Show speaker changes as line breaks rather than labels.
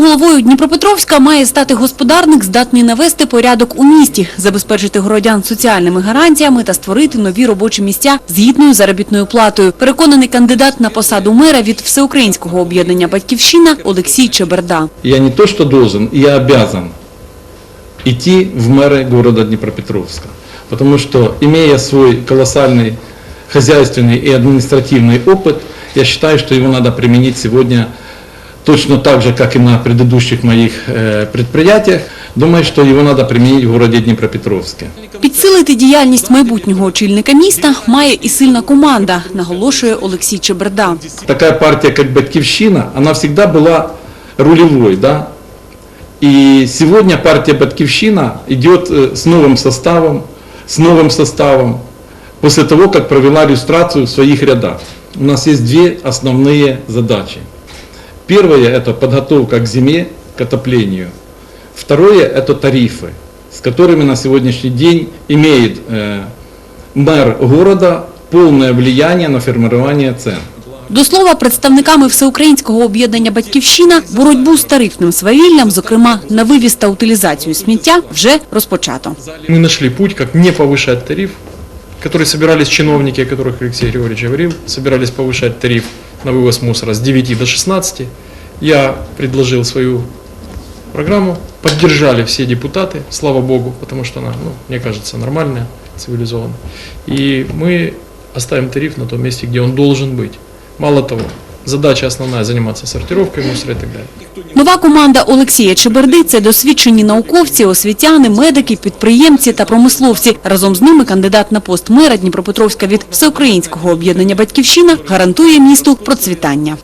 Міським головою Дніпропетровська має стати господарник, здатний навести порядок у місті, забезпечити городян соціальними гарантіями та створити нові робочі місця з гідною заробітною платою. Переконаний кандидат на посаду мера від всеукраїнського об'єднання «Батьківщина» Олексій Чеберда.
Я не то что должен, я обязан идти в мэры города Днепропетровска. Потому что, имея свой колоссальный хозяйственный и административный опыт, я считаю, что его надо применить сегодня точно так же, как и на предыдущих моих э, предприятиях. Думаю, что его надо применить в городе Днепропетровске.
Підсилити діяльність майбутнього очільника міста має і сильна команда, наголошує Олексій Чеберда.
такая партия, как Батьковщина, она всегда была рулевой, да. И сегодня партия Батьковщина идет э, с новым составом, с новым составом, после того, как провела иллюстрацию в своих рядах. У нас есть две основные задачи. Первое – это подготовка к зиме, к отоплению. Второе – это тарифы, с которыми на сегодняшний день имеет э, мэр города полное влияние на формирование цен.
До слова, представниками всеукраїнського об'єднання «Батьківщина» боротьбу з тарифним свавіллям, зокрема на вивіз та утилізацію сміття, вже розпочато.
Мы нашли путь, как не повышать тариф, который собирались чиновники, о которых Алексей Григорьевич говорил, собирались повышать тариф на вывоз мусора с 9 до 16. Я предложил свою программу, поддержали все депутаты, слава богу, потому что она, ну, мне кажется, нормальная, цивилизованная. И мы оставим тариф на том месте, где он должен быть. Мало того, задача основна заниматься сортировкой мусора и так далее.
Нова команда Олексія Чеберди – це досвідчені науковці, освітяни, медики, підприємці та промисловці. Разом з ними кандидат на пост мера Дніпропетровська від всеукраїнського об'єднання «Батьківщина» гарантує місту процвітання.